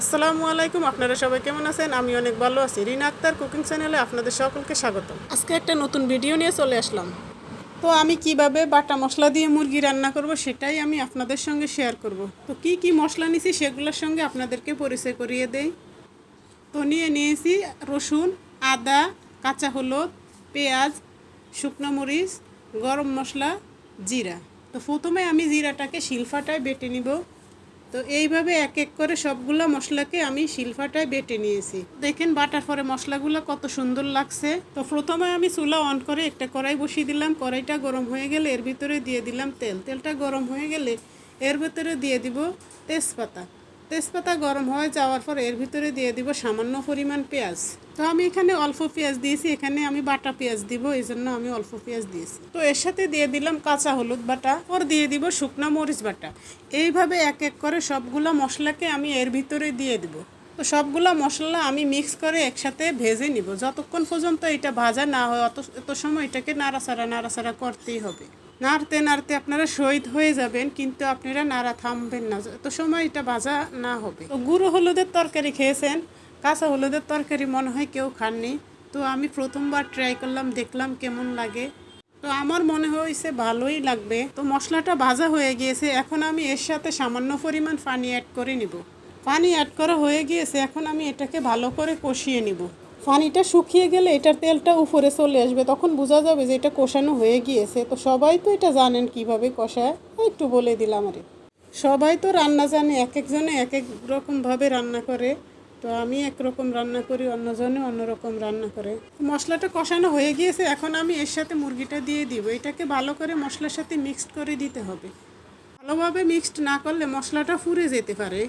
আসসালামু আলাইকুম, আপনারা সবাই কেমন আছেন? আমি অনেক ভালো আছি। রিনা আক্তার, কুকিং চ্যানেলে আপনাদের সকলকে স্বাগত। আজকে একটা নতুন ভিডিও নিয়ে চলে আসলাম। তো আমি কীভাবে বাটা মশলা দিয়ে মুরগি রান্না করব সেটাই আমি আপনাদের সঙ্গে শেয়ার করব। তো কি কি মশলা নিয়েছি সেগুলোর সঙ্গে আপনাদেরকে পরিচয় করিয়ে দেই। তো নিয়ে নিয়েছি রসুন, আদা, কাঁচা হলুদ, পেঁয়াজ, শুকনো মরিচ, গরম মশলা, জিরা। তো প্রথমে আমি জিরাটাকে শিলফাটায় বেটে নিব। তো এইভাবে এক এক করে সবগুলো মশলাকে আমি শিলফাটায় বেটে নিয়েছি। দেখেন বাটার পরে মশলাগুলো কত সুন্দর লাগছে। তো প্রথমে আমি চুলা অন করে একটা কড়াই বসিয়ে দিলাম। কড়াইটা গরম হয়ে গেলে এর ভিতরে দিয়ে দিলাম তেল। তেলটা গরম হয়ে গেলে এর ভিতরে দিয়ে দিব তেজপাতা। তেজপাতা গরম হয়ে যাওয়ার পর এর ভিতরে দিয়ে দিব সামান্য পরিমাণ পেঁয়াজ। তো আমি এখানে অল্প পেঁয়াজ দিয়েছি, এখানে আমি বাটা পেঁয়াজ দিব এই জন্য আমি অল্প পেঁয়াজ দিয়েছি। তো এর সাথে দিয়ে দিলাম কাঁচা হলুদ বাটা ওর দিয়ে দিব শুকনা মরিচ বাটা। এইভাবে এক এক করে সবগুলো মশলাকে আমি এর ভিতরে দিয়ে দিব। তো সবগুলো মশলা আমি মিক্স করে একসাথে ভেজে নিব। যতক্ষণ পর্যন্ত এটা ভাজা না হয়, অত, এত সময় এটাকে নাড়াচাড়া নাড়াচাড়া করতেই হবে। নাড়তে নাড়তে আপনারা শহীদ হয়ে যাবেন, কিন্তু আপনারা নাড়া থামবেন না। তো সময় এটা ভাজা না হবে। তো গুঁড়ো হলুদের তরকারি খেয়েছেন, কাঁচা হলুদের তরকারি মনে হয় কেউ খাননি। তো আমি প্রথমবার ট্রাই করলাম, দেখলাম কেমন লাগে। তো আমার মনে হয়েছে ভালোই লাগবে। তো মশলাটা ভাজা হয়ে গিয়েছে, এখন আমি এর সাথে সামান্য পরিমাণ পানি অ্যাড করে নিব। পানি অ্যাড করা হয়ে গিয়েছে, এখন আমি এটাকে ভালো করে কষিয়ে নিব। পানিটা শুকিয়ে গেলে এটার তেলটা উপরে চলে আসবে, তখন বোঝা যাবে যে এটা কষানো হয়ে গিয়েছে। তো সবাই তো এটা জানেন কীভাবে কষায়, একটু বলে দিলাম আরে। সবাই তো রান্না জানে, এক একজনে এক এক রকমভাবে রান্না করে। তো আমি একরকম রান্না করি, অন্যজনে অন্যরকম রান্না করে। মশলাটা কষানো হয়ে গিয়েছে, এখন আমি এর সাথে মুরগিটা দিয়ে দিব। এটাকে ভালো করে মশলার সাথে মিক্সড করে দিতে হবে। ভালোভাবে মিক্সড না করলে মশলাটা ফুরে যেতে পারে।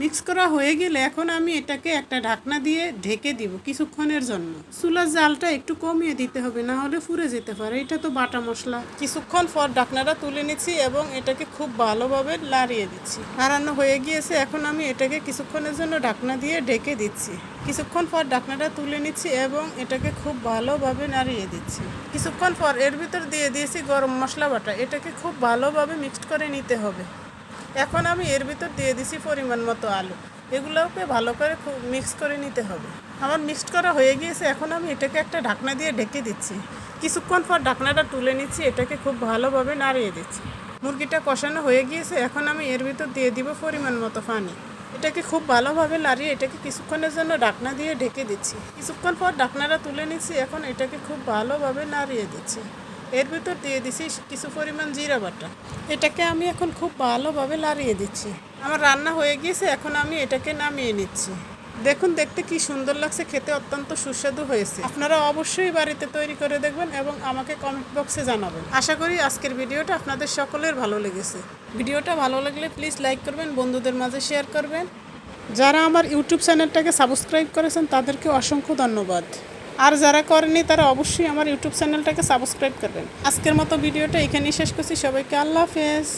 মিক্স করা হয়ে গেলে এখন আমি এটাকে একটা ঢাকনা দিয়ে ঢেকে দিব কিছুক্ষণের জন্য। চুলার জালটা একটু কমিয়ে দিতে হবে, না হলে ফুরে যেতে পারে। এটা তো বাটা মশলা। কিছুক্ষণ পর ঢাকনাটা তুলে নিচ্ছি এবং এটাকে খুব ভালোভাবে লাড়িয়ে দিচ্ছি। নাড়ানো হয়ে গিয়েছে, এখন আমি এটাকে কিছুক্ষণের জন্য ঢাকনা দিয়ে ঢেকে দিচ্ছি। কিছুক্ষণ পর ঢাকনাটা তুলে নিচ্ছি এবং এটাকে খুব ভালোভাবে নাড়িয়ে দিচ্ছি। কিছুক্ষণ পর এর ভিতর দিয়ে দিয়েছি গরম মশলা বাটা। এটাকে খুব ভালোভাবে মিক্সড করে নিতে হবে। এখন আমি এর ভিতর দিয়ে দিছি পরিমাণ মতো আলু। এগুলোকে ভালো করে খুব মিক্স করে নিতে হবে। আমার মিক্সড করা হয়ে গিয়েছে, এখন আমি এটাকে একটা ঢাকনা দিয়ে ঢেকে দিচ্ছি। কিছুক্ষণ পর ঢাকনাটা তুলে নিচ্ছি, এটাকে খুব ভালোভাবে নাড়িয়ে দিচ্ছি। মুরগিটা কষানো হয়ে গিয়েছে, এখন আমি এর ভিতর দিয়ে দিব পরিমাণ মতো পানি। এটাকে খুব ভালোভাবে নাড়িয়ে এটাকে কিছুক্ষণের জন্য ঢাকনা দিয়ে ঢেকে দিচ্ছি। কিছুক্ষণ পর ঢাকনাটা তুলে নিচ্ছি, এখন এটাকে খুব ভালোভাবে নাড়িয়ে দিচ্ছি। এর ভিতর দিয়ে দিছি কিছু পরিমাণ জিরা বাটা। এটাকে আমি এখন খুব ভালোভাবে লাড়িয়ে দিচ্ছি। আমার রান্না হয়ে গিয়েছে, এখন আমি এটাকে নামিয়ে নিচ্ছি। দেখুন, দেখতে কি সুন্দর লাগছে, খেতে অত্যন্ত সুস্বাদু হয়েছে। আপনারা অবশ্যই বাড়িতে তৈরি করে দেখবেন এবং আমাকে কমেন্ট বক্সে জানাবেন। আশা করি আজকের ভিডিওটা আপনাদের সকলের ভালো লেগেছে। ভিডিওটা ভালো লাগলে প্লিজ লাইক করবেন, বন্ধুদের মাঝে শেয়ার করবেন। যারা আমার ইউটিউব চ্যানেলটাকে সাবস্ক্রাইব করেছেন, তাদেরকে অসংখ্য ধন্যবাদ। আর যারা করেনি তারা অবশ্যই আমার ইউটিউব চ্যানেলটাকে সাবস্ক্রাইব করবেন। আজকের মতো ভিডিওটা এখানেই শেষ করছি। সবাইকে আল্লাহ হাফেজ।